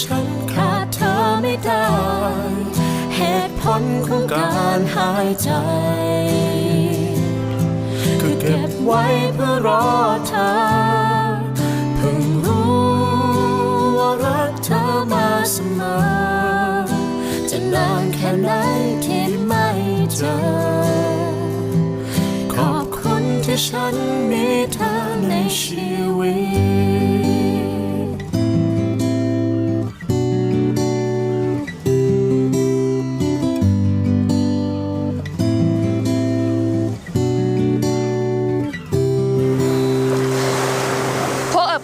ฉันขาดเธอไม่ได้ เหตุผลของการหายใจ คือเก็บไว้เพื่อรอเธอ เพิ่งรู้ว่ารักเธอมาเสมอ จะนานแค่ไหนที่ไม่เจอ ขอบคุณที่ฉันมีเธอในชีวิต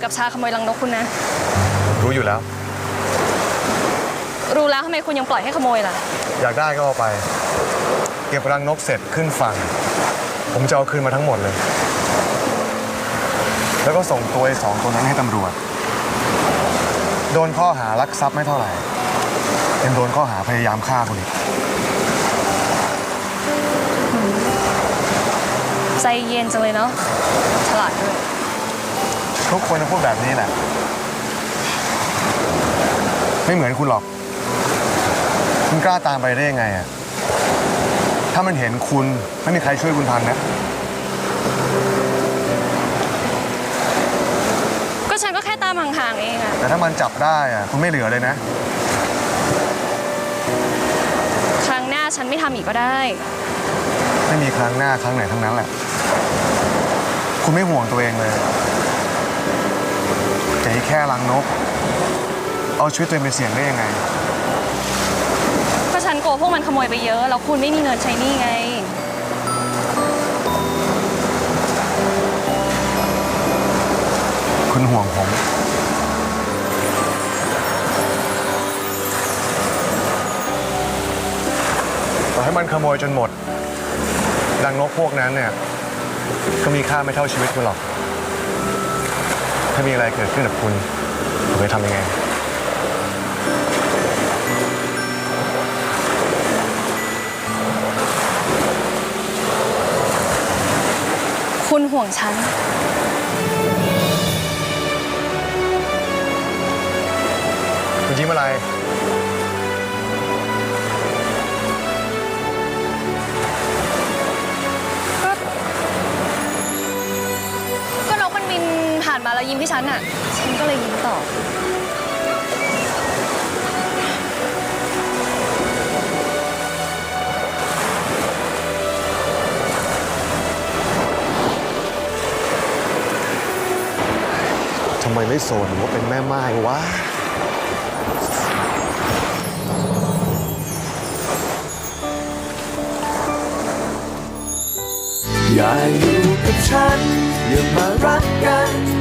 กเอิบกับชาขโมยรังนกคุณนะ รู้อยู่แล้ว รู้แล้วทำไมคุณยังปล่อยให้ขโมยล่ะ อยากได้ก็เอาไป เก็บรังนกเสร็จขึ้นฝั่ง ผมจะเอาคืนมาทั้งหมดเลย แล้วก็ส่งตัวไอ้สองตัวนั้นให้ตำรวจ โดนข้อหารักทรัพย์ไม่เท่าไหร่ยังโดนข้อหาพยายามฆ่าคุณอีก ใจเย็นจังเลยเนาะฉลาดด้วย ทุกคนจะพูดแบบนี้แหละไม่เหมือนคุณหรอก คุณกล้าตามไปได้ยังไงอะถ้ามันเห็นคุณไม่มีใครช่วยคุณทันนะ ก็ฉันก็แค่ตามห่างๆเองอะแต่ถ้ามันจับได้อะคุณไม่เหลือเลยนะ ครั้งหน้าฉันไม่ทำอีกก็ได้ ไม่มีครั้งหน้าครั้งไหนทั้งนั้นแหละ คุณไม่ห่วงตัวเองเลย แต่อีแค่รังนก เอาชีวิตตัวเองไปเสี่ยงได้ยังไง ก็ฉันกลัวพวกมันขโมยไปเยอะ แล้วคุณไม่มีเงินใช้หนี่ไง คุณห่วงผม ต่อให้มันขโมยจนหมด ดังนกพวกนั้นเนี่ย ก็มีค่าไม่เท่าชีวิตคุณหรอก ถ้ามีอะไรเกิดขึ้นกับคุณ ผมจะทำยังไง คุณห่วงฉัน คุณยิ้มอะไร แล้วยิ้มที่ฉันอะฉันก็เลยยิ้มตอบทำไมไม่โซนหรือว่าเป็นแม่ไม้วะ อย่าอยู่กับฉัน อย่ามารักกัน